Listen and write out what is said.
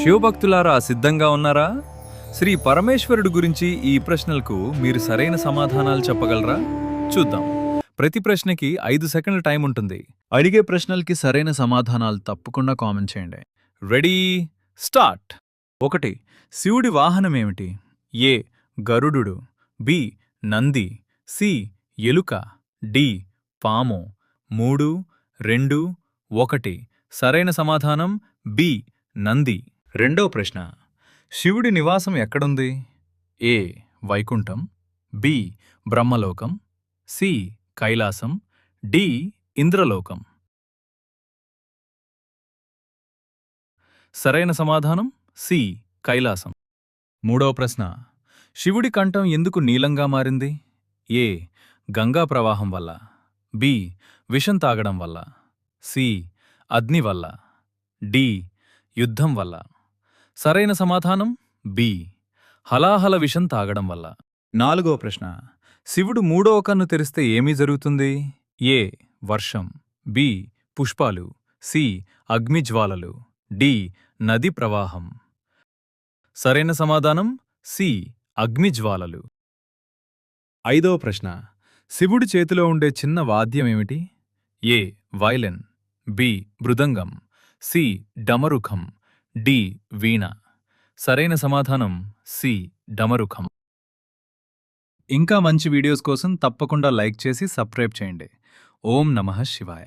శివభక్తులారా సిద్ధంగా ఉన్నారా? శ్రీ పరమేశ్వరుడు గురించి ఈ ప్రశ్నలకు మీరు సరైన సమాధానాలు చెప్పగలరా? చూద్దాం. ప్రతి ప్రశ్నకి ఐదు సెకండ్ల టైం ఉంటుంది. అడిగే ప్రశ్నలకి సరైన సమాధానాలు తప్పకుండా కామెంట్ చేయండి. రెడీ? స్టార్ట్. ఒకటి శివుడి వాహనమేమిటి A Garuda B Nandi. C ఎలుక. డి పాము. మూడు రెండు ఒకటి. సరైన సమాధానం? బి నంది. రెండవ ప్రశ్న. శివుడి నివాసం ఎక్కడుంది? A. Vaikuntham B. Brahmalokam C. Kailasam D. Indralokam. సరైన సమాధానం? సి. కైలాసం. మూడవ ప్రశ్న. శివుడి కంఠం ఎందుకు నీలంగా మారింది? ఏ. గంగా ప్రవాహం వల్ల. బి. విషం తాగడం వల్ల. సి. అగ్ని వల్ల. డి. యుద్ధం వల్ల. సరైన సమాధానం? బి. హలాహల విషం తాగడం వల్ల. నాలుగో ప్రశ్న. శివుడు మూడో కన్ను తెరిస్తే ఏమీ జరుగుతుంది? ఏ. వర్షం. బి. పుష్పాలు. సి. అగ్నిజ్వాలలు. డి. నది ప్రవాహం. సరైన సమాధానం? సి. అగ్నిజ్వాలలు. ఐదో ప్రశ్న. శివుడి చేతిలో ఉండే చిన్న వాద్యం ఏమిటి? A. Violin B. Mridangam. C. Damarukam. D veena. సరైన సమాధానం సి డమరుఖం. ఇంకా మంచి వీడియోస్ కోసం తప్పకుండా లైక్ చేసి సబ్స్క్రైబ్ చేయండి. ఓం నమః శివాయ.